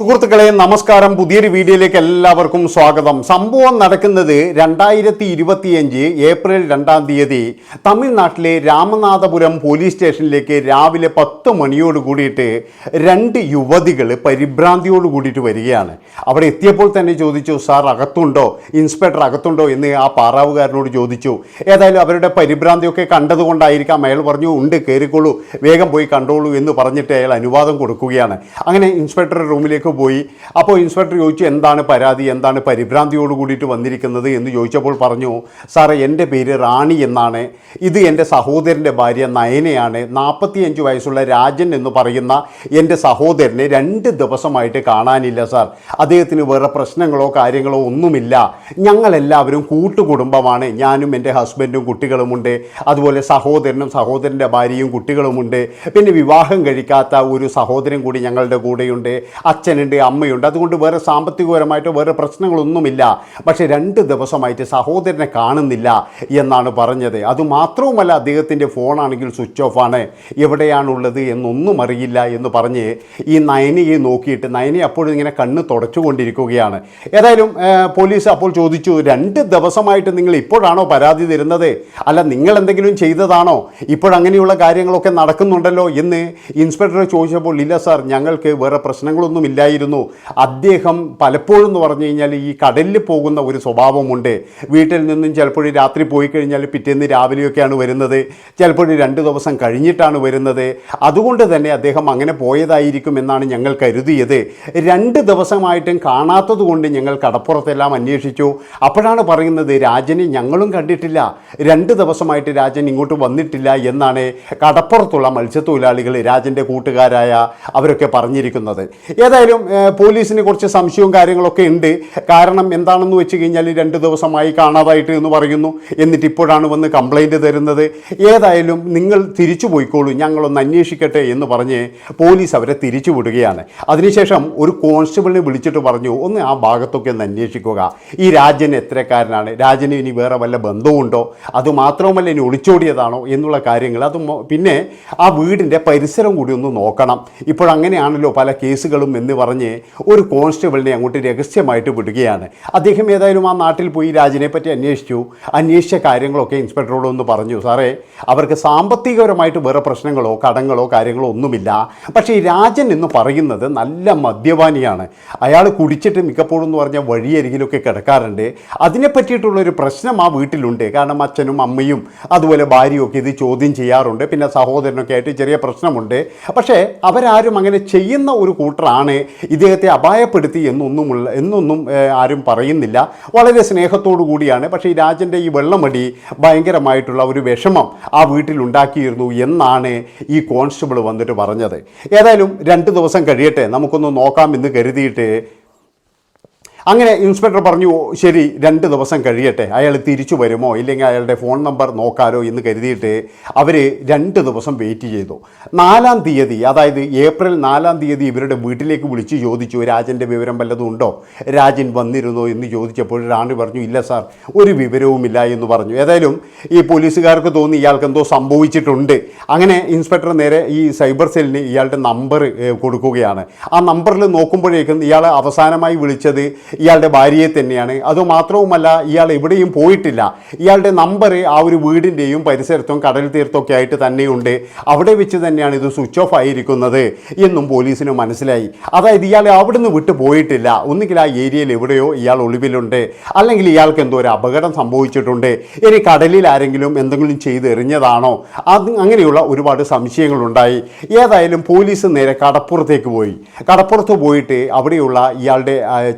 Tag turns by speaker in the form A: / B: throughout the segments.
A: സുഹൃത്തുക്കളെ നമസ്കാരം. പുതിയൊരു വീഡിയോയിലേക്ക് എല്ലാവർക്കും സ്വാഗതം. സംഭവം നടക്കുന്നത് രണ്ടായിരത്തി ഇരുപത്തിയഞ്ച് ഏപ്രിൽ രണ്ടാം തീയതി തമിഴ്നാട്ടിലെ രാമനാഥപുരം പോലീസ് സ്റ്റേഷനിലേക്ക് രാവിലെ പത്ത് മണിയോട് കൂടിയിട്ട് രണ്ട് യുവതികൾ പരിഭ്രാന്തിയോട് കൂടിയിട്ട് വരികയാണ്. അവിടെ എത്തിയപ്പോൾ തന്നെ ചോദിച്ചു സാർ അകത്തുണ്ടോ? ഇൻസ്പെക്ടർ അകത്തുണ്ടോ? എന്ന് ആ പാറാവുകാരനോട് ചോദിച്ചു. ഏതായാലും അവരുടെ പരിഭ്രാന്തിയൊക്കെ കണ്ടതുകൊണ്ടായിരിക്കാം അയാൾ പറഞ്ഞു ഉണ്ട് കയറിക്കോളൂ വേഗം പോയി കണ്ടോളൂ എന്ന് പറഞ്ഞിട്ട് അയാൾ അനുവാദം കൊടുക്കുകയാണ്. അങ്ങനെ ഇൻസ്പെക്ടർ റൂമിലേക്ക് പോയി. അപ്പോൾ ഇൻസ്പെക്ടർ ചോദിച്ചു എന്താണ് പരാതി? എന്താണ് പരിഭ്രാന്തിയോട് കൂടിയിട്ട് വന്നിരിക്കുന്നത്? എന്ന് ചോദിച്ചപ്പോൾ പറഞ്ഞു സാറേ എന്റെ പേര് റാണി എന്നാണ്. ഇത് എന്റെ സഹോദരന്റെ ഭാര്യ നയനയാണ്. നാൽപ്പത്തിയഞ്ച് വയസ്സുള്ള രാജൻ എന്ന് പറയുന്ന എന്റെ സഹോദരനെ രണ്ട് ദിവസമായിട്ട് കാണാനില്ല സാർ. അദ്ദേഹത്തിന് വേറെ പ്രശ്നങ്ങളോ കാര്യങ്ങളോ ഒന്നുമില്ല. ഞങ്ങളെല്ലാവരും കൂട്ടുകുടുംബമാണ്. ഞാനും എന്റെ ഹസ്ബൻഡും കുട്ടികളുമുണ്ട്. അതുപോലെ സഹോദരനും സഹോദരന്റെ ഭാര്യയും കുട്ടികളുമുണ്ട്. പിന്നെ വിവാഹം കഴിക്കാത്ത ഒരു സഹോദരൻ കൂടി ഞങ്ങളുടെ കൂടെയുണ്ട്. അച്ഛനുണ്ട് അമ്മയുണ്ട്. അതുകൊണ്ട് വേറെ സാമ്പത്തികപരമായിട്ടോ വേറെ പ്രശ്നങ്ങളൊന്നുമില്ല. പക്ഷേ രണ്ട് ദിവസമായിട്ട് സഹോദരനെ കാണുന്നില്ല എന്നാണ് പറഞ്ഞത്. അതുമാത്രവുമല്ല അദ്ദേഹത്തിന്റെ ഫോണാണെങ്കിൽ സ്വിച്ച് ഓഫ് ആണ്. എവിടെയാണുള്ളത് എന്നൊന്നും അറിയില്ല എന്ന് പറഞ്ഞ് ഈ നയനയെ നോക്കിയിട്ട് നയനെ അപ്പോഴും ഇങ്ങനെ കണ്ണ് തുടച്ചുകൊണ്ടിരിക്കുകയാണ്. ഏതായാലും പോലീസ് അപ്പോൾ ചോദിച്ചു രണ്ട് ദിവസമായിട്ട് നിങ്ങൾ ഇപ്പോഴാണോ പരാതി തരുന്നത്? അല്ല നിങ്ങൾ എന്തെങ്കിലും ചെയ്തതാണോ? ഇപ്പോഴങ്ങനെയുള്ള കാര്യങ്ങളൊക്കെ നടക്കുന്നുണ്ടല്ലോ? എന്ന് ഇൻസ്പെക്ടർ ചോദിച്ചപ്പോൾ ഇല്ല സാർ ഞങ്ങൾക്ക് വേറെ പ്രശ്നങ്ങളൊന്നും ഇല്ലായിരുന്നു അദ്ദേഹം പലപ്പോഴും എന്ന് പറഞ്ഞു കഴിഞ്ഞാൽ ഈ കടലിൽ പോകുന്ന ഒരു സ്വഭാവമുണ്ട്. വീട്ടിൽ നിന്നും ചിലപ്പോൾ രാത്രി പോയി കഴിഞ്ഞാൽ പിറ്റേന്ന് രാവിലെയൊക്കെയാണ് വരുന്നത്. ചിലപ്പോൾ രണ്ട് ദിവസം കഴിഞ്ഞിട്ടാണ് വരുന്നത്. അതുകൊണ്ട് തന്നെ അദ്ദേഹം അങ്ങനെ പോയതായിരിക്കും എന്നാണ് ഞങ്ങൾ കരുതിയത്. രണ്ട് ദിവസമായിട്ടും കാണാത്തത് കൊണ്ട് ഞങ്ങൾ കടപ്പുറത്തെല്ലാം അന്വേഷിച്ചു. അപ്പോഴാണ് പറയുന്നത് രാജനെ ഞങ്ങളും കണ്ടിട്ടില്ല. രണ്ട് ദിവസമായിട്ട് രാജൻ ഇങ്ങോട്ട് വന്നിട്ടില്ല എന്നാണ് കടപ്പുറത്തുള്ള മത്സ്യത്തൊഴിലാളികൾ രാജന്റെ കൂട്ടുകാരായ അവരൊക്കെ പറഞ്ഞിരിക്കുന്നത്. ഏതായാലും ഏഹ്, പോലീസിന് കുറച്ച് സംശയവും കാര്യങ്ങളൊക്കെ ഉണ്ട്. കാരണം എന്താണെന്ന് വെച്ച് കഴിഞ്ഞാൽ രണ്ട് ദിവസമായി കാണാതായിട്ട് എന്ന് പറയുന്നു. എന്നിട്ട് ഇപ്പോഴാണ് വന്ന് കംപ്ലൈന്റ് തരുന്നത്. ഏതായാലും നിങ്ങൾ തിരിച്ചു പോയിക്കോളൂ ഞങ്ങളൊന്ന് അന്വേഷിക്കട്ടെ എന്ന് പറഞ്ഞ് പോലീസ് അവരെ തിരിച്ചു വിടുകയാണ്. അതിനുശേഷം ഒരു കോൺസ്റ്റബിളിനെ വിളിച്ചിട്ട് പറഞ്ഞു ഒന്ന് ആ ഭാഗത്തൊക്കെ ഒന്ന് അന്വേഷിക്കുക. ഈ രാജൻ എത്രക്കാരനാണ്? രാജന് ഇനി വേറെ വല്ല ബന്ധവുമുണ്ടോ? അതുമാത്രവുമല്ല ഇനി ഒളിച്ചോടിയതാണോ? എന്നുള്ള കാര്യങ്ങൾ. അത് പിന്നെ ആ വീടിന്റെ പരിസരം കൂടി ഒന്ന് നോക്കണം. ഇപ്പോഴങ്ങനെയാണല്ലോ പല കേസുകളും എന്ന് പറഞ്ഞ് ഒരു കോൺസ്റ്റബിളിനെ അങ്ങോട്ട് രഹസ്യമായിട്ട് വിടുകയാണ്. അദ്ദേഹം ഏതായാലും ആ നാട്ടിൽ പോയി രാജിനെ പറ്റി അന്വേഷിച്ചു. അന്വേഷിച്ച കാര്യങ്ങളൊക്കെ ഇൻസ്പെക്ടറോട് ഒന്ന് പറഞ്ഞു. സാറേ അവർക്ക് സാമ്പത്തികപരമായിട്ട് വേറെ പ്രശ്നങ്ങളോ കടങ്ങളോ കാര്യങ്ങളോ ഒന്നുമില്ല. പക്ഷേ ഈ രാജൻ എന്ന് പറയുന്നത് നല്ല മദ്യപാനിയാണ്. അയാൾ കുടിച്ചിട്ട് മിക്കപ്പോഴും എന്ന് പറഞ്ഞാൽ വഴിയരികിലൊക്കെ കിടക്കാറുണ്ട്. അതിനെ പറ്റിയിട്ടുള്ളൊരു പ്രശ്നം ആ വീട്ടിലുണ്ട്. കാരണം അച്ഛനും അമ്മയും അതുപോലെ ഭാര്യയൊക്കെ ഇത് ചോദ്യം ചെയ്യാറുണ്ട്. പിന്നെ സഹോദരനൊക്കെ ആയിട്ട് ചെറിയ പ്രശ്നമുണ്ട്. പക്ഷേ അവരാരും അങ്ങനെ ചെയ്യുന്ന ഒരു കൂട്ടറാണ് ഇദ്ദേഹത്തെ അപായപ്പെടുത്തി എന്നൊന്നുമുള്ള എന്നൊന്നും ആരും പറയുന്നില്ല. വളരെ സ്നേഹത്തോടു കൂടിയാണ്. പക്ഷേ ഈ രാജന്റെ ഈ വെള്ളമടി ഭയങ്കരമായിട്ടുള്ള ഒരു വിഷമം ആ വീട്ടിലുണ്ടാക്കിയിരുന്നു എന്നാണ് ഈ കോൺസ്റ്റബിൾ വന്നിട്ട് പറഞ്ഞത്. ഏതായാലും രണ്ട് ദിവസം കഴിയട്ടെ. നമുക്കൊന്ന് നോക്കാം എന്ന് കരുതിയിട്ട് അങ്ങനെ ഇൻസ്പെക്ടർ പറഞ്ഞു ശരി രണ്ട് ദിവസം കഴിയട്ടെ. അയാൾ തിരിച്ചു വരുമോ? ഇല്ലെങ്കിൽ അയാളുടെ ഫോൺ നമ്പർ നോക്കാലോ എന്ന് കരുതിയിട്ട് അവർ രണ്ട് ദിവസം വെയിറ്റ് ചെയ്തു. നാലാം തീയതി അതായത് ഏപ്രിൽ നാലാം തീയതി ഇവരുടെ വീട്ടിലേക്ക് വിളിച്ച് ചോദിച്ചു രാജന്റെ വിവരം വല്ലതും ഉണ്ടോ? രാജൻ വന്നിരുന്നോ? എന്ന് ചോദിച്ചപ്പോൾ റാണി പറഞ്ഞു ഇല്ല സാർ ഒരു വിവരവുമില്ല എന്ന് പറഞ്ഞു. ഏതായാലും ഈ പോലീസുകാർക്ക് തോന്നി ഇയാൾക്ക് എന്തോ സംഭവിച്ചിട്ടുണ്ട്. അങ്ങനെ ഇൻസ്പെക്ടർ നേരെ ഈ സൈബർ സെല്ലിന് ഇയാളുടെ നമ്പർ കൊടുക്കുകയാണ്. ആ നമ്പറിൽ നോക്കുമ്പോഴേക്കും ഇയാൾ അവസാനമായി വിളിച്ചത് ഇയാളുടെ ഭാര്യയെ തന്നെയാണ്. അതുമാത്രവുമല്ല ഇയാൾ എവിടെയും പോയിട്ടില്ല. ഇയാളുടെ നമ്പർ ആ ഒരു വീടിന്റെയും പരിസരത്തും കടൽ തീർത്തൊക്കെ ആയിട്ട് തന്നെയുണ്ട്. അവിടെ വെച്ച് തന്നെയാണ് ഇത് സ്വിച്ച് ഓഫ് ആയിരിക്കുന്നത് എന്നും പോലീസിന് മനസ്സിലായി. അതായത് ഇയാൾ അവിടുന്ന് വിട്ടു പോയിട്ടില്ല. ഒന്നുകിൽ ആ ഏരിയയിൽ എവിടെയോ ഇയാൾ ഒളിവിലുണ്ട്. അല്ലെങ്കിൽ ഇയാൾക്ക് എന്തോ ഒരു അപകടം സംഭവിച്ചിട്ടുണ്ട്. ഇനി കടലിൽ ആരെങ്കിലും എന്തെങ്കിലും ചെയ്ത് എറിഞ്ഞതാണോ? അത് അങ്ങനെയുള്ള ഒരുപാട് സംശയങ്ങളുണ്ടായി. ഏതായാലും പോലീസ് നേരെ കടപ്പുറത്തേക്ക് പോയി. കടപ്പുറത്ത് പോയിട്ട് അവിടെയുള്ള ഇയാളുടെ ആ,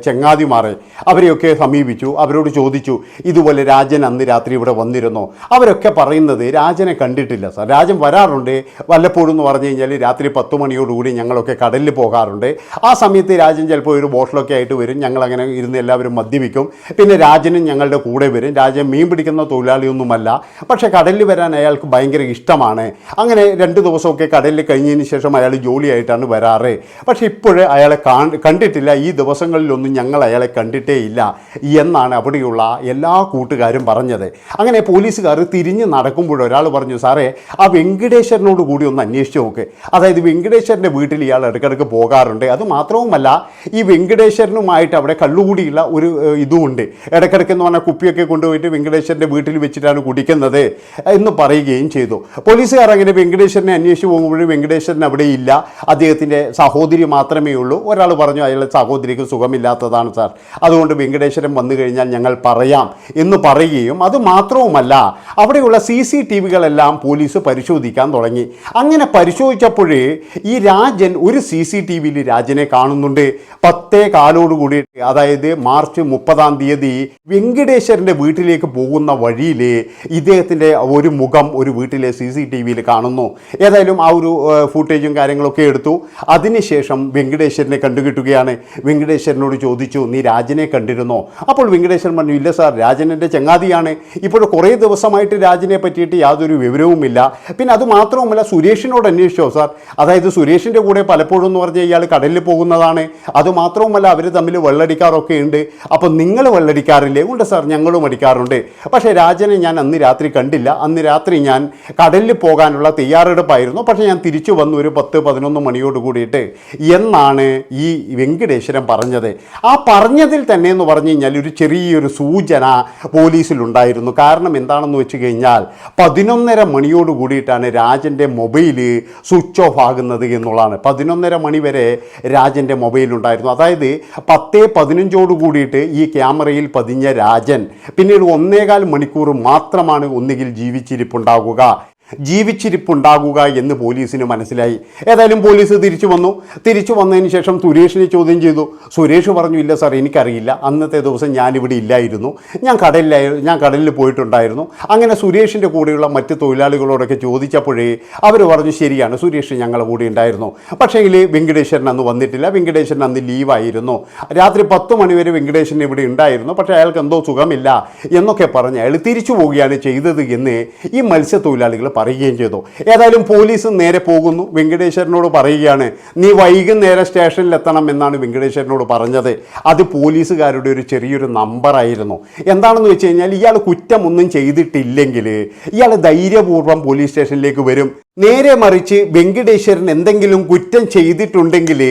A: ചെങ്ങാതിമാരെ അവരെയൊക്കെ സമീപിച്ചു. അവരോട് ചോദിച്ചു ഇതുപോലെ രാജൻ അന്ന് രാത്രി ഇവിടെ വന്നിരുന്നോ? അവരൊക്കെ പറയുന്നത് രാജനെ കണ്ടിട്ടില്ല സാർ. രാജൻ വരാറുണ്ട്. വല്ലപ്പോഴും എന്ന് പറഞ്ഞു കഴിഞ്ഞാൽ രാത്രി പത്ത് മണിയോടുകൂടി ഞങ്ങളൊക്കെ കടലിൽ പോകാറുണ്ട്. ആ സമയത്ത് രാജൻ ചിലപ്പോൾ ഒരു ബോട്ടിലൊക്കെ ആയിട്ട് വരും. ഞങ്ങളങ്ങനെ ഇരുന്ന് എല്ലാവരും മദ്യപിക്കും. പിന്നെ രാജനും ഞങ്ങളുടെ കൂടെ വരും. രാജൻ മീൻ പിടിക്കുന്ന തൊഴിലാളിയൊന്നുമല്ല. പക്ഷേ കടലിൽ വരാൻ അയാൾക്ക് ഭയങ്കര ഇഷ്ടമാണ്. അങ്ങനെ രണ്ട് ദിവസമൊക്കെ കടലിൽ കഴിഞ്ഞതിന് ശേഷം അയാൾ ജോലിയായിട്ടാണ് വരാറ്. പക്ഷേ ഇപ്പോഴേ അയാളെ കണ്ടിട്ടില്ല. ഈ ദിവസങ്ങളിലൊന്നും ഞങ്ങൾ അയാളെ കണ്ടിട്ടേ ഇല്ല എന്നാണ് അവിടെയുള്ള എല്ലാ കൂട്ടുകാരും പറഞ്ഞത്. അങ്ങനെ പോലീസുകാർ തിരിഞ്ഞ് നടക്കുമ്പോൾ ഒരാൾ പറഞ്ഞു സാറേ ആ വെങ്കടേശ്വരനോട് കൂടി ഒന്ന് അന്വേഷിച്ച് നോക്ക്. അതായത് വെങ്കടേശ്വരന്റെ വീട്ടിൽ ഇയാൾ ഇടയ്ക്കിടയ്ക്ക് പോകാറുണ്ട്. അത് മാത്രവുമല്ല ഈ വെങ്കടേശ്വരനുമായിട്ട് അവിടെ കള്ളുകൂടിയുള്ള ഒരു ഇതുമുണ്ട്. ഇടയ്ക്കിടയ്ക്ക് എന്ന് പറഞ്ഞാൽ കുപ്പിയൊക്കെ കൊണ്ടുപോയിട്ട് വെങ്കടേശ്വരന്റെ വീട്ടിൽ വെച്ചിട്ടാണ് കുടിക്കുന്നത് എന്ന് പറയുകയും ചെയ്തു. പോലീസുകാർ അങ്ങനെ വെങ്കടേശ്വരനെ അന്വേഷിച്ച് പോകുമ്പോഴും വെങ്കടേശ്വരൻ അവിടെ ഇല്ല. അദ്ദേഹത്തിന്റെ സഹോദരി മാത്രമേ ഉള്ളൂ. ഒരാൾ പറഞ്ഞു അയാളുടെ സഹോദരിക്ക് സുഖമില്ലാത്തതാണ് സാർ അതുകൊണ്ട് വെങ്കടേശ്വരൻ വന്നു കഴിഞ്ഞാൽ ഞങ്ങൾ പറയാം എന്ന് പറയുകയും അത് മാത്രവുമല്ല അവിടെയുള്ള സി സി ടി വികളെല്ലാം പോലീസ് പരിശോധിക്കാൻ തുടങ്ങി. അങ്ങനെ പരിശോധിച്ചപ്പോഴേ ഈ രാജൻ ഒരു സി സി ടി വിയിൽ രാജനെ കാണുന്നുണ്ട്. പത്തേ കാലോടുകൂടി അതായത് മാർച്ച് മുപ്പതാം തീയതി വെങ്കടേശ്വരന്റെ വീട്ടിലേക്ക് പോകുന്ന വഴിയിൽ ഇദ്ദേഹത്തിന്റെ ഒരു മുഖം ഒരു വീട്ടിലെ സി സി ടി വിയിൽ കാണുന്നു. ഏതായാലും ആ ഒരു ഫൂട്ടേജും കാര്യങ്ങളൊക്കെ എടുത്തു. അതിനുശേഷം വെങ്കടേശ്വരനെ കണ്ടുകിട്ടുകയാണ്. വെങ്കടേശ്വരനോട് ചോദിച്ചു നീ രാജനെ കണ്ടിരുന്നോ? അപ്പോൾ വെങ്കടേശ്വരൻ പറഞ്ഞു ഇല്ല സാർ രാജൻ എന്റെ ചങ്ങാതിയാണ്. ഇപ്പോൾ കുറേ ദിവസമായിട്ട് രാജനെ പറ്റിയിട്ട് യാതൊരു വിവരവുമില്ല. പിന്നെ അത് മാത്രവുമല്ല സുരേഷിനോട് അന്വേഷിച്ചോ സാർ? അതായത് സുരേഷിന്റെ കൂടെ പലപ്പോഴും എന്ന് പറഞ്ഞാൽ ഇയാൾ കടലിൽ പോകുന്നതാണ്. അതുമാത്രവുമല്ല അവർ തമ്മിൽ വെള്ളടിക്കാറൊക്കെ ഉണ്ട്. അപ്പോൾ നിങ്ങൾ വെള്ളടിക്കാറില്ലേ? ഉണ്ട് സാർ ഞങ്ങളും അടിക്കാറുണ്ട്. പക്ഷേ രാജനെ ഞാൻ അന്ന് രാത്രി കണ്ടില്ല. അന്ന് രാത്രി ഞാൻ കടലിൽ പോകാനുള്ള തയ്യാറെടുപ്പായിരുന്നു. പക്ഷേ ഞാൻ തിരിച്ചു വന്നു ഒരു പത്ത് പതിനൊന്ന് മണിയോട് കൂടിയിട്ട്. എന്നാണ് ഈ വെങ്കടേശ്വരൻ പറഞ്ഞത്. ആ പറഞ്ഞതിൽ തന്നെ എന്ന് പറഞ്ഞു കഴിഞ്ഞാൽ ഒരു ചെറിയൊരു സൂചന പോലീസിലുണ്ടായിരുന്നു. കാരണം എന്താണെന്ന് വെച്ച് കഴിഞ്ഞാൽ പതിനൊന്നര മണിയോട് കൂടിയിട്ടാണ് രാജന്റെ മൊബൈൽ സ്വിച്ച് ഓഫ് ആകുന്നത് എന്നുള്ളതാണ്. പതിനൊന്നര മണി വരെ രാജന്റെ മൊബൈൽ ഉണ്ടായിരുന്നു അതായത് പത്തേ പതിനഞ്ചോട് കൂടിയിട്ട് ഈ ക്യാമറയിൽ പതിഞ്ഞ രാജൻ. പിന്നീട് ഒന്നേകാൽ മണിക്കൂർ മാത്രമാണ് ഒന്നുകിൽ ജീവിച്ചിരിപ്പുണ്ടാകുക ജീവിച്ചിരിപ്പുണ്ടാകുക എന്ന് പോലീസിന് മനസ്സിലായി. ഏതായാലും പോലീസ് തിരിച്ചു വന്നു. തിരിച്ചു വന്നതിന് ശേഷം സുരേഷിനെ ചോദ്യം ചെയ്തു. സുരേഷ് പറഞ്ഞു ഇല്ല സാർ എനിക്കറിയില്ല. അന്നത്തെ ദിവസം ഞാനിവിടെ ഇല്ലായിരുന്നു. ഞാൻ കടലിലായി ഞാൻ കടലിൽ പോയിട്ടുണ്ടായിരുന്നു. അങ്ങനെ സുരേഷിന്റെ കൂടെയുള്ള മറ്റ് തൊഴിലാളികളോടൊക്കെ ചോദിച്ചപ്പോഴേ അവർ പറഞ്ഞു ശരിയാണ് സുരേഷ് ഞങ്ങളുടെ കൂടെ ഉണ്ടായിരുന്നു. പക്ഷേങ്കിൽ വെങ്കടേശ്വരൻ അന്ന് വന്നിട്ടില്ല. വെങ്കടേശ്വരൻ അന്ന് ലീവായിരുന്നു. രാത്രി പത്ത് മണിവരെ വെങ്കടേശ്വരൻ ഇവിടെ ഉണ്ടായിരുന്നു. പക്ഷേ അയാൾക്ക് എന്തോ സുഖമില്ല എന്നൊക്കെ പറഞ്ഞ് അയാൾ തിരിച്ചു പോവുകയാണ് ചെയ്തത് എന്ന് ഈ മത്സ്യത്തൊഴിലാളികൾ പറയുകയും ചെയ്തു. ഏതായാലും പോലീസ് നേരെ പോകുന്നു. വെങ്കടേശ്വരനോട് പറയുകയാണ് നീ വൈകുന്നേരം സ്റ്റേഷനിൽ എത്തണം എന്നാണ് വെങ്കടേശ്വരനോട് പറഞ്ഞത്. അത് പോലീസുകാരുടെ ഒരു ചെറിയൊരു നമ്പറായിരുന്നു എന്താണെന്ന് വെച്ച് കഴിഞ്ഞാൽ ഇയാൾ കുറ്റമൊന്നും ചെയ്തിട്ടില്ലെങ്കിൽ ഇയാൾ ധൈര്യപൂർവം പോലീസ് സ്റ്റേഷനിലേക്ക് വരും. നേരെ മറിച്ച് വെങ്കടേശ്വരൻ എന്തെങ്കിലും കുറ്റം ചെയ്തിട്ടുണ്ടെങ്കിൽ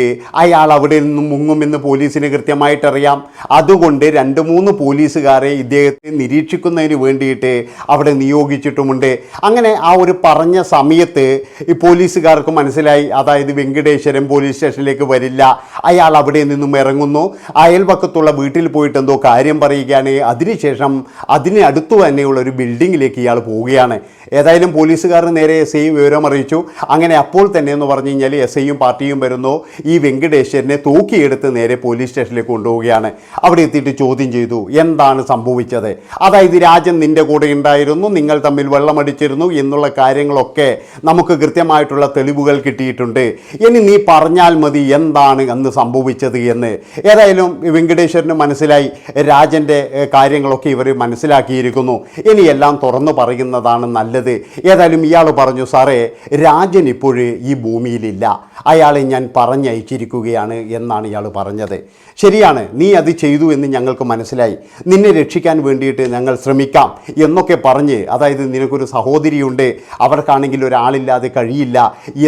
A: അയാൾ അവിടെ നിന്നും മുങ്ങുമെന്ന് പോലീസിന് കൃത്യമായിട്ടറിയാം. അതുകൊണ്ട് രണ്ട് മൂന്ന് പോലീസുകാരെ ഇദ്ദേഹത്തെ നിരീക്ഷിക്കുന്നതിന് വേണ്ടിയിട്ട് അവിടെ നിയോഗിച്ചിട്ടുമുണ്ട്. അങ്ങനെ ആ ഒരു പറഞ്ഞ സമയത്ത് ഈ പോലീസുകാർക്ക് മനസ്സിലായി അതായത് വെങ്കടേശ്വരൻ പോലീസ് സ്റ്റേഷനിലേക്ക് വരില്ല അയാൾ അവിടെ നിന്നും ഇറങ്ങുന്നു. അയൽപക്കത്തുള്ള വീട്ടിൽ പോയിട്ട് എന്തോ കാര്യം പറയുകയാണ്. അതിനുശേഷം അതിന് അടുത്തു തന്നെയുള്ള ഒരു ബിൽഡിങ്ങിലേക്ക് ഇയാൾ പോവുകയാണ്. ഏതായാലും പോലീസുകാർ നേരെ എസ് ഐ വിവരം അറിയിച്ചു. അങ്ങനെ അപ്പോൾ തന്നെ എന്ന് പറഞ്ഞു കഴിഞ്ഞാൽ എസ് ഐയും പാർട്ടിയും വരുന്നു. ഈ വെങ്കടേശ്വരനെ തൂക്കിയെടുത്ത് നേരെ പോലീസ് സ്റ്റേഷനിലേക്ക് കൊണ്ടുപോവുകയാണ്. അവിടെ എത്തിയിട്ട് ചോദ്യം ചെയ്തു. എന്താണ് സംഭവിച്ചത്? അതായത് രാജൻ നിന്റെ കൂടെ ഉണ്ടായിരുന്നു നിങ്ങൾ തമ്മിൽ വെള്ളമടിച്ചിരുന്നു എന്നുള്ള കാര്യങ്ങളൊക്കെ നമുക്ക് കൃത്യമായിട്ടുള്ള തെളിവുകൾ കിട്ടിയിട്ടുണ്ട്. ഇനി നീ പറഞ്ഞാൽ മതി എന്താണ് അന്ന് സംഭവിച്ചത് എന്ന്. ഏതായാലും വെങ്കടേശ്വരന് മനസ്സിലായി. രാജന്റെ കാര്യങ്ങളൊക്കെ ഇവർ മനസ്സിലാക്കിയിരിക്കുന്നു. ഇനി എല്ലാം തുറന്നു പറയുന്നതാണ് നല്ലത് ഏതായാലും ഇയാൾ പറഞ്ഞു സാറേ രാജൻ ഇപ്പോഴേ ഈ ഭൂമിയിലില്ല. അയാളെ ഞാൻ പറഞ്ഞയച്ചിരിക്കുകയാണ് എന്നാണ് ഇയാൾ പറഞ്ഞത്. ശരിയാണ് നീ അത് ചെയ്തു എന്ന് ഞങ്ങൾക്ക് മനസ്സിലായി. നിന്നെ രക്ഷിക്കാൻ വേണ്ടിയിട്ട് ഞങ്ങൾ ശ്രമിക്കാം എന്നൊക്കെ പറഞ്ഞ് അതായത് നിനക്കൊരു സഹോദരിയുണ്ട് അവർക്കാണെങ്കിൽ ഒരാളില്ലാതെ കഴിയില്ല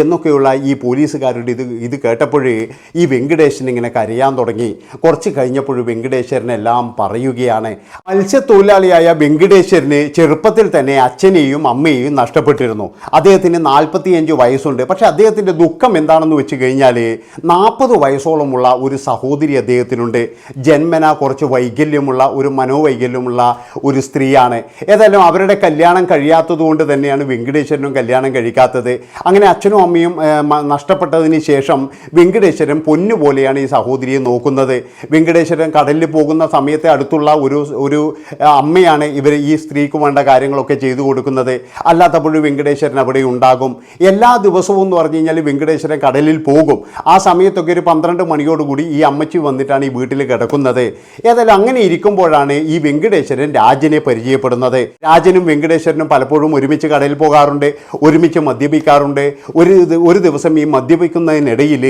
A: എന്നൊക്കെയുള്ള ഈ പോലീസുകാരുടെ ഇത് ഇത് കേട്ടപ്പോഴേ ഈ വെങ്കടേശൻ ഇങ്ങനെ കരയാൻ തുടങ്ങി. കുറച്ച് കഴിഞ്ഞപ്പോൾ വെങ്കടേശ്വരനെല്ലാം പറയുകയാണ് മത്സ്യത്തൊഴിലാളിയായ വെങ്കടേശ്വരന് ചെറുപ്പത്തിൽ തന്നെ അച്ഛനെയും അമ്മയെയും നഷ്ടപ്പെട്ടിരുന്നു. അദ്ദേഹത്തിന് നാൽപ്പത്തിയഞ്ച് വയസ്സുണ്ട്. പക്ഷേ അദ്ദേഹത്തിന്റെ ദുഃഖം എന്താണെന്ന് വെച്ച് കഴിഞ്ഞാൽ നാൽപ്പത് വയസ്സോളമുള്ള ഒരു സഹോദരി അദ്ദേഹത്തിനുണ്ട്. ജന്മന കുറച്ച് വൈകല്യമുള്ള ഒരു മനോവൈകല്യമുള്ള ഒരു സ്ത്രീയാണ്. ഏതായാലും അവരുടെ കല്യാണം കഴിയാത്തതുകൊണ്ട് തന്നെയാണ് വെങ്കടേശ്വരനും കല്യാണം കഴിക്കാത്തത്. അങ്ങനെ അച്ഛനും അമ്മയും നഷ്ടപ്പെട്ടതിന് ശേഷം വെങ്കടേശ്വരൻ പൊന്നുപോലെയാണ് ഈ സഹോദരിയെ നോക്കുന്നത്. വെങ്കടേശ്വരൻ കടലിൽ പോകുന്ന സമയത്തെ അടുത്തുള്ള ഒരു ഒരു അമ്മയാണ് ഇവർ ഈ സ്ത്രീക്ക് വേണ്ട കാര്യങ്ങളൊക്കെ ചെയ്തു കൊടുക്കുന്നത്. അല്ലാത്തപ്പോൾ വെങ്കടേശ്വരൻ അവിടെ ഉണ്ടാകും. എല്ലാ ദിവസവും എന്ന് പറഞ്ഞു കഴിഞ്ഞാൽ വെങ്കടേശ്വരൻ കടലിൽ പോകും. ആ സമയത്തൊക്കെ ഒരു പന്ത്രണ്ട് മണിയോടുകൂടി ഈ അമ്മച്ചി വന്നിട്ടാണ് ഈ വീട്ടിൽ കിടക്കുന്നത്. ഏതായാലും അങ്ങനെ ഇരിക്കുമ്പോഴാണ് ഈ വെങ്കടേശ്വരൻ രാജനെ പരിചയപ്പെടുന്നത്. രാജനും വെങ്കടേശ്വരനും പലപ്പോഴും ഒരുമിച്ച് കടയിൽ പോകാറുണ്ട് ഒരുമിച്ച് മദ്യപിക്കാറുണ്ട്. ഒരു ഒരു ദിവസം ഈ മദ്യപിക്കുന്നതിനിടയിൽ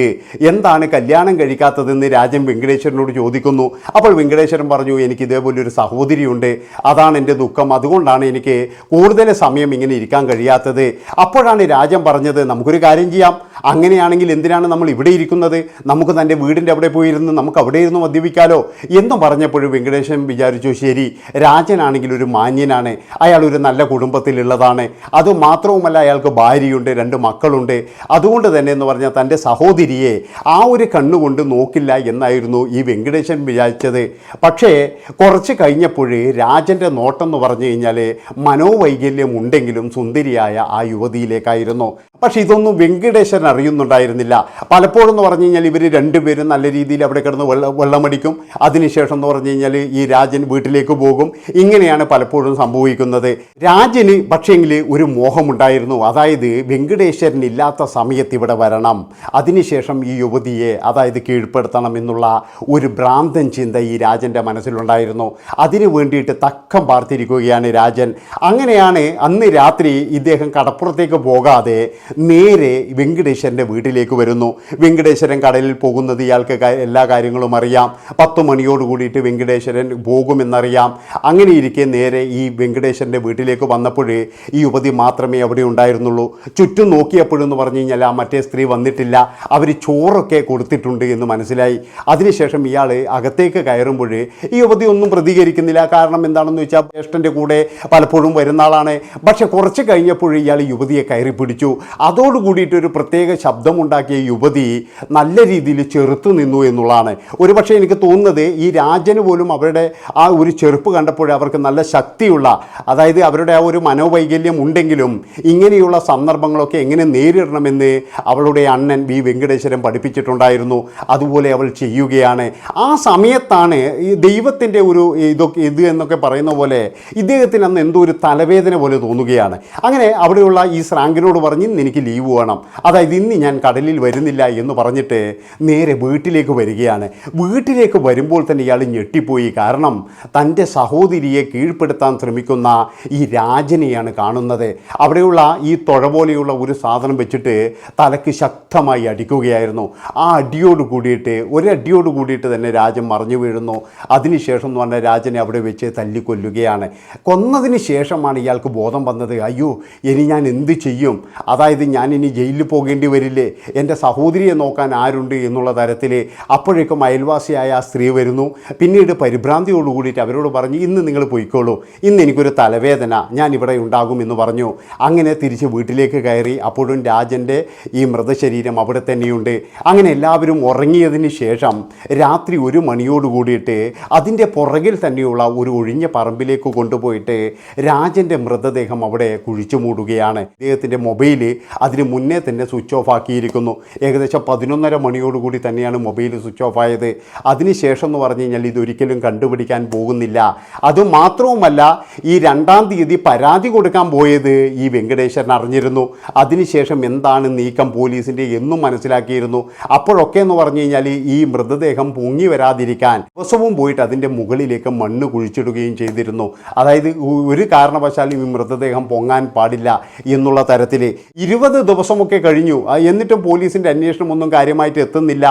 A: എന്താണ് കല്യാണം കഴിക്കാത്തതെന്ന് രാജൻ വെങ്കടേശ്വരനോട് ചോദിക്കുന്നു. അപ്പോൾ വെങ്കടേശ്വരൻ പറഞ്ഞു എനിക്ക് ഇതേപോലെ ഒരു സഹോദരിയുണ്ട്. അതാണ് എന്റെ ദുഃഖം. അതുകൊണ്ടാണ് എനിക്ക് കൂടുതൽ സമയം ഇങ്ങനെ ഇരിക്കാൻ കഴിയാത്തത്. അപ്പോഴാണ് രാജൻ പറഞ്ഞത് നമുക്കൊരു കാര്യം ചെയ്യാം. അങ്ങനെയാണെങ്കിൽ എന്തിനാണ് നമ്മൾ ഇവിടെ ഇരിക്കുന്നത്? നമുക്ക് തന്റെ വീടിന്റെ അവിടെ പോയിരുന്ന് നമുക്ക് അവിടെ ഇരുന്ന് മദ്യപിക്കാലോ? എന്നും പറഞ്ഞപ്പോഴും വെങ്കടേശൻ വിചാരിച്ചു ശരി രാജനാണെങ്കിൽ ഒരു മാന്യനാണ്. അയാൾ ഒരു നല്ല കുടുംബത്തിലുള്ളതാണ്. അതുമാത്രവുമല്ല അയാൾക്ക് ഭാര്യയുണ്ട് രണ്ട് മക്കളുണ്ട്. അതുകൊണ്ട് തന്നെ എന്ന് പറഞ്ഞാൽ തന്റെ സഹോദരിയെ ആ ഒരു കണ്ണുകൊണ്ട് നോക്കില്ല എന്നായിരുന്നു ഈ വെങ്കടേശൻ വിചാരിച്ചത്. പക്ഷേ കുറച്ച് കഴിഞ്ഞപ്പോഴേ രാജന്റെ നോട്ടം എന്ന് പറഞ്ഞു കഴിഞ്ഞാൽ മനോവൈകല്യം ഉണ്ടെങ്കിലും സുന്ദരിയായ ആ യുവതിയിലേക്കായിരുന്നു. പക്ഷേ ഇതൊന്നും വെങ്കടേശ്വരൻ അറിയുന്നുണ്ടായിരുന്നില്ല. പലപ്പോഴും എന്ന് പറഞ്ഞു കഴിഞ്ഞാൽ ഇവർ രണ്ടുപേരും നല്ല രീതിയിൽ അവിടെ കിടന്ന് വെള്ള വെള്ളമടിക്കും. അതിനുശേഷം എന്ന് പറഞ്ഞു കഴിഞ്ഞാൽ ഈ രാജൻ വീട്ടിലേക്ക് പോകും. ഇങ്ങനെയാണ് പലപ്പോഴും സംഭവിക്കുന്നത്. രാജന് പക്ഷേങ്കിൽ ഒരു മോഹമുണ്ടായിരുന്നു. അതായത് വെങ്കടേശ്വരൻ ഇല്ലാത്ത സമയത്ത് ഇവിടെ വരണം. അതിനുശേഷം ഈ യുവതിയെ അതായത് കീഴ്പ്പെടുത്തണം എന്നുള്ള ഒരു ഭ്രാന്തൻ ചിന്ത ഈ രാജന്റെ മനസ്സിലുണ്ടായിരുന്നു. അതിനു വേണ്ടിയിട്ട് തക്കം പാർത്തിരിക്കുകയാണ് രാജൻ. അങ്ങനെയാണ് അന്ന് രാത്രി ഇദ്ദേഹം കടപ്പുറത്തേക്ക് പോകാതെ നേരെ വെങ്കടേശ്വരന്റെ വീട്ടിലേക്ക് വരുന്നു. വെങ്കടേശ്വരൻ കടലിൽ പോകുന്നത് ഇയാൾക്ക് എല്ലാ കാര്യങ്ങളും അറിയാം. പത്ത് മണിയോട് കൂടിയിട്ട് വെങ്കടേശ്വരൻ പോകുമെന്നറിയാം. അങ്ങനെ ഇരിക്കെ നേരെ ഈ വെങ്കടേശ്വരന്റെ വീട്ടിലേക്ക് വന്നപ്പോഴേ ഈ യുവതി മാത്രമേ അവിടെ ഉണ്ടായിരുന്നുള്ളൂ. ചുറ്റും നോക്കിയപ്പോഴെന്ന് പറഞ്ഞു കഴിഞ്ഞാൽ ആ മറ്റേ സ്ത്രീ വന്നിട്ടില്ല. അവർ ചോറൊക്കെ കൊടുത്തിട്ടുണ്ട് എന്ന് മനസ്സിലായി. അതിനുശേഷം ഇയാൾ അകത്തേക്ക് കയറുമ്പോൾ ഈ യുവതി ഒന്നും പ്രതികരിക്കുന്നില്ല. കാരണം എന്താണെന്ന് വെച്ചാൽ ജ്യേഷ്ഠന്റെ കൂടെ പലപ്പോഴും വരുന്ന ആളാണ്. പക്ഷെ കുറച്ച് കഴിഞ്ഞപ്പോൾ ഇയാൾ യുവതിയെ കയറി പിടിച്ചു. അതോടുകൂടിയിട്ട് ഒരു പ്രത്യേക ശബ്ദമുണ്ടാക്കിയ യുവതി നല്ല രീതിയിൽ ചെറുത്തു നിന്നു എന്നുള്ളതാണ്. ഒരുപക്ഷെ എനിക്ക് തോന്നുന്നത് ഈ രാജന് പോലും അവരുടെ ആ ഒരു ചെറുപ്പ് കണ്ടപ്പോൾ അവർക്ക് നല്ല ശക്തിയുള്ള അതായത് അവരുടെ ആ ഒരു മനോവൈകല്യം ഉണ്ടെങ്കിലും ഇങ്ങനെയുള്ള സന്ദർഭങ്ങളൊക്കെ എങ്ങനെ നേരിടണമെന്ന് അവളുടെ അണ്ണൻ വി വെങ്കടേശ്വരൻ പഠിപ്പിച്ചിട്ടുണ്ടായിരുന്നു. അതുപോലെ അവൾ ചെയ്യുകയാണ്. ആ സമയത്താണ് ഈ ദൈവത്തിന്റെ ഒരു ഇതൊക്കെ ഇത് എന്നൊക്കെ പറയുന്ന പോലെ ഇദ്ദേഹത്തിന് അന്ന് എന്തോ ഒരു തലവേദന പോലെ തോന്നുകയാണ്. അങ്ങനെ അവിടെയുള്ള ഈ ശ്രാങ്കിനോട് പറഞ്ഞ് എനിക്ക് ലീവ് വേണം. അതായത് ഇന്ന് ഞാൻ കടലിൽ വരുന്നില്ല എന്ന് പറഞ്ഞിട്ട് നേരെ വീട്ടിലേക്ക് വരികയാണ്. വീട്ടിലേക്ക് വരുമ്പോൾ തന്നെ ഇയാൾ ഞെട്ടിപ്പോയി. കാരണം തന്റെ സഹോദരിയെ കീഴ്പ്പെടുത്താൻ ശ്രമിക്കുന്ന ഈ രാജനെയാണ് കാണുന്നത്. അവിടെയുള്ള ഈ തുഴ പോലെയുള്ള ഒരു സാധനം വെച്ചിട്ട് തലയ്ക്ക് ശക്തമായി അടിക്കുകയായിരുന്നു. ആ അടിയോട് കൂടിയിട്ട് ഒരടിയോട് കൂടിയിട്ട് തന്നെ രാജൻ മറിഞ്ഞു വീഴുന്നു. അതിനുശേഷം എന്ന് പറഞ്ഞാൽ രാജനെ അവിടെ വെച്ച് തല്ലിക്കൊല്ലുകയാണ്. കൊന്നതിന് ശേഷമാണ് ഇയാൾക്ക് ബോധം വന്നത്. അയ്യോ ഇനി ഞാൻ എന്ത് ചെയ്യും? അതായത് ഞാൻ ഇനി ജയിലിൽ പോകേണ്ടി വരില്ലേ? എന്റെ സഹോദരിയെ നോക്കാൻ ആരുണ്ട് എന്നുള്ള തരത്തിൽ അപ്പോഴേക്കും അയൽവാസിയായ ആ സ്ത്രീ വരുന്നു. പിന്നീട് പരിഭ്രാന്തിയോട് കൂടിയിട്ട് അവരോട് പറഞ്ഞു ഇന്ന് നിങ്ങൾ പോയിക്കോളൂ. ഇന്ന് എനിക്കൊരു തലവേദന. ഞാൻ ഇവിടെ ഉണ്ടാകും എന്ന് പറഞ്ഞു. അങ്ങനെ തിരിച്ച് വീട്ടിലേക്ക് കയറി. അപ്പോഴും രാജന്റെ ഈ മൃതശരീരം അവിടെ തന്നെയുണ്ട്. അങ്ങനെ എല്ലാവരും ഉറങ്ങിയതിന് ശേഷം രാത്രി ഒരു മണിയോട് കൂടിയിട്ട് അതിന്റെ പുറകിൽ തന്നെയുള്ള ഒരു ഒഴിഞ്ഞ പറമ്പിലേക്ക് കൊണ്ടുപോയിട്ട് രാജന്റെ മൃതദേഹം അവിടെ കുഴിച്ചു മൂടുകയാണ്. അദ്ദേഹത്തിന്റെ മൊബൈൽ അതിന് മുന്നേ തന്നെ സ്വിച്ച് ഓഫ് ആക്കിയിരിക്കുന്നു. ഏകദേശം പതിനൊന്നര മണിയോടുകൂടി തന്നെയാണ് മൊബൈൽ സ്വിച്ച് ഓഫ് ആയത്. അതിനുശേഷം എന്ന് പറഞ്ഞു കഴിഞ്ഞാൽ ഇതൊരിക്കലും കണ്ടുപിടിക്കാൻ പോകുന്നില്ല. അതുമാത്രവുമല്ല ഈ രണ്ടാം തീയതി പരാതി കൊടുക്കാൻ പോയത് ഈ വെങ്കടേശ്വരൻ അറിഞ്ഞിരുന്നു. അതിനുശേഷം എന്താണ് നീക്കം പോലീസിന്റെ എന്നും മനസ്സിലാക്കിയിരുന്നു. അപ്പോഴൊക്കെ എന്ന് പറഞ്ഞു കഴിഞ്ഞാൽ ഈ മൃതദേഹം പൊങ്ങി വരാതിരിക്കാൻ ദിവസവും പോയിട്ട് അതിന്റെ മുകളിലേക്ക് മണ്ണ് കുഴിച്ചിടുകയും ചെയ്തിരുന്നു. അതായത് ഒരു കാരണവശാലും ഈ മൃതദേഹം പൊങ്ങാൻ പാടില്ല എന്നുള്ള തരത്തിൽ ഇരുപത് ദിവസമൊക്കെ കഴിഞ്ഞു. എന്നിട്ടും പോലീസിന്റെ അന്വേഷണം ഒന്നും കാര്യമായിട്ട് എത്തുന്നില്ല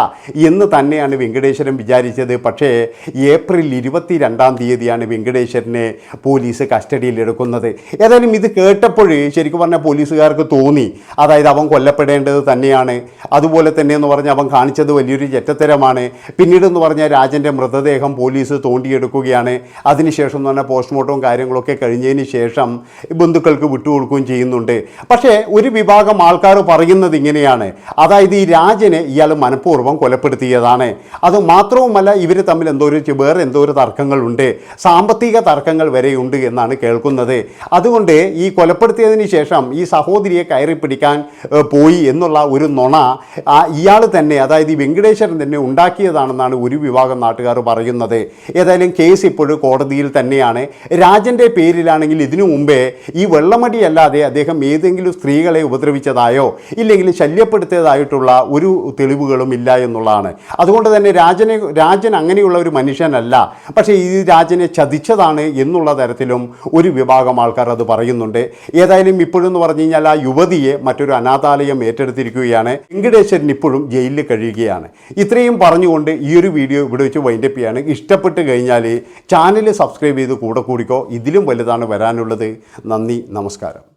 A: എന്ന് തന്നെയാണ് വെങ്കടേശ്വരൻ വിചാരിച്ചത്. പക്ഷേ ഏപ്രിൽ ഇരുപത്തി രണ്ടാം തീയതിയാണ് വെങ്കടേശ്വരനെ പോലീസ് കസ്റ്റഡിയിലെടുക്കുന്നത് ഏതായാലും ഇത് കേട്ടപ്പോൾ ശരിക്കും പറഞ്ഞാൽ പോലീസുകാർക്ക് തോന്നി. അതായത് അവൻ കൊല്ലപ്പെടേണ്ടത് തന്നെയാണ്. അതുപോലെ തന്നെ എന്ന് പറഞ്ഞാൽ അവൻ കാണിച്ചത് വലിയൊരു ചെറ്റത്തരമാണ്. പിന്നീട് എന്ന് പറഞ്ഞാൽ രാജന്റെ മൃതദേഹം പോലീസ് തോണ്ടിയെടുക്കുകയാണ്. അതിനുശേഷം എന്ന് പറഞ്ഞാൽ പോസ്റ്റ്മോർട്ടവും കാര്യങ്ങളൊക്കെ കഴിഞ്ഞതിന് ശേഷം ബന്ധുക്കൾക്ക് വിട്ടുകൊടുക്കുകയും ചെയ്യുന്നുണ്ട്. പക്ഷേ ഒരു ആൾക്കാർ പറയുന്നത് ഇങ്ങനെയാണ്. അതായത് ഈ രാജനെ ഇയാൾ മനഃപൂർവം കൊലപ്പെടുത്തിയതാണ്. അത് മാത്രവുമല്ല ഇവർ തമ്മിൽ എന്തോ ഒരു വേറെ എന്തോ ഒരു തർക്കങ്ങളുണ്ട്. സാമ്പത്തിക തർക്കങ്ങൾ വരെയുണ്ട് എന്നാണ് കേൾക്കുന്നത്. അതുകൊണ്ട് ഈ കൊലപ്പെടുത്തിയതിന് ശേഷം ഈ സഹോദരിയെ കയറി പിടിക്കാൻ പോയി എന്നുള്ള ഒരു നുണ ഇയാൾ തന്നെ അതായത് ഈ വെങ്കടേശ്വരൻ തന്നെ ഉണ്ടാക്കിയതാണെന്നാണ് ഒരു വിഭാഗം നാട്ടുകാർ പറയുന്നത്. ഏതായാലും കേസ് ഇപ്പോഴും കോടതിയിൽ തന്നെയാണ്. രാജന്റെ പേരിലാണെങ്കിൽ ഇതിനു മുമ്പേ ഈ വെള്ളമടിയല്ലാതെ അദ്ദേഹം ഏതെങ്കിലും സ്ത്രീകളെ ഉപദ്ര ഉപദ്രവിച്ചതായോ ഇല്ലെങ്കിൽ ശല്യപ്പെടുത്തിയതായിട്ടുള്ള ഒരു തെളിവുകളും ഇല്ല എന്നുള്ളതാണ്. അതുകൊണ്ട് തന്നെ രാജനെ രാജൻ അങ്ങനെയുള്ള ഒരു മനുഷ്യനല്ല. പക്ഷേ ഈ രാജനെ ചതിച്ചതാണ് എന്നുള്ള തരത്തിലും ഒരു വിഭാഗം ആൾക്കാർ അത് പറയുന്നുണ്ട്. ഏതായാലും ഇപ്പോഴെന്ന് പറഞ്ഞു കഴിഞ്ഞാൽ ആ യുവതിയെ മറ്റൊരു അനാഥാലയം ഏറ്റെടുത്തിരിക്കുകയാണ്. വെങ്കടേശ്വരൻ ഇപ്പോഴും ജയിലിൽ കഴിയുകയാണ്. ഇത്രയും പറഞ്ഞുകൊണ്ട് ഈ ഒരു വീഡിയോ ഇവിടെ വെച്ച് വൈൻഡപ്പ് ചെയ്യാണ്. ഇഷ്ടപ്പെട്ട് കഴിഞ്ഞാൽ ചാനൽ സബ്സ്ക്രൈബ് ചെയ്ത് കൂടെ കൂടിക്കോ. ഇതിലും വലുതാണ് വരാനുള്ളത്. നന്ദി നമസ്കാരം.